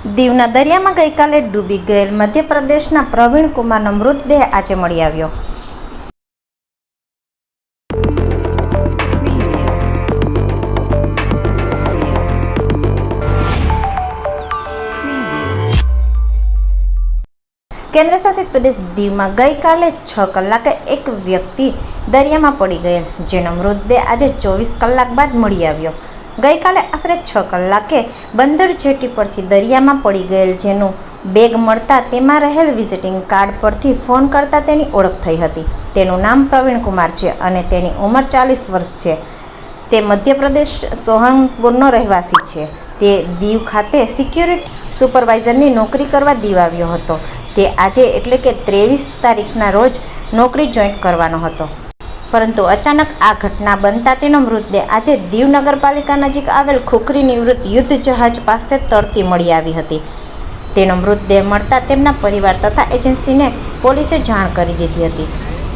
દીવના દરિયામાં ગઈકાલે ડૂબી ગયેલ મધ્યપ્રદેશના પ્રવીણ કુમારનો મૃતદેહ આજે મળી આવ્યો. કેન્દ્રશાસિત પ્રદેશ દીવમાં ગઈકાલે છ કલાકે એક વ્યક્તિ દરિયામાં પડી ગયેલ, જેનો મૃતદેહ આજે ચોવીસ કલાક બાદ મળી આવ્યો. ગઈકાલે આશરે છ કલાકે બંદર જેટી પરથી દરિયામાં પડી ગયેલ જેનું બેગ મળતા તેમાં રહેલ વિઝિટિંગ કાર્ડ પરથી ફોન કરતાં તેની ઓળખ થઈ હતી. તેનું નામ પ્રવીણ કુમાર છે અને તેની ઉંમર ચાલીસ વર્ષ છે. તે મધ્યપ્રદેશ સોહનપુરનો રહેવાસી છે. તે દીવ ખાતે સિક્યુરિટી સુપરવાઇઝરની નોકરી કરવા દીવ આવ્યો હતો. તે આજે એટલે કે ત્રેવીસ તારીખના રોજ નોકરી જોઈન્ટ કરવાનો હતો. પરંતુ અચાનક આ ઘટના બનતા તેનો મૃતદેહ આજે દીવ નગરપાલિકા નજીક આવેલ ખોખરી નિવૃત્ત યુદ્ધ જહાજ પાસે તરતી મળી આવી હતી. તેનો મૃતદેહ મળતા તેમના પરિવાર તથા એજન્સીને પોલીસે જાણ કરી દીધી હતી.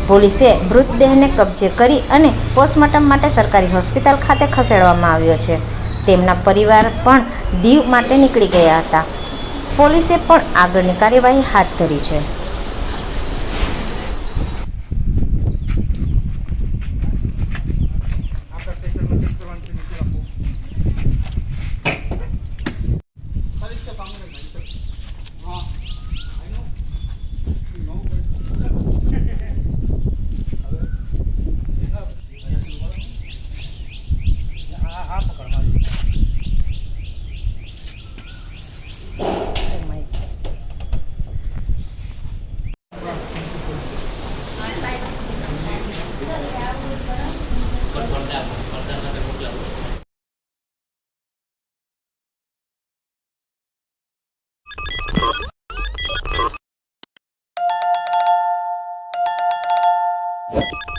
પોલીસે મૃતદેહને કબજે કરી અને પોસ્ટમોર્ટમ માટે સરકારી હોસ્પિટલ ખાતે ખસેડવામાં આવ્યો છે. તેમના પરિવાર પણ દીવ માટે નીકળી ગયા હતા. પોલીસે પણ આગળની કાર્યવાહી હાથ ધરી છે. 这方面的门诊。you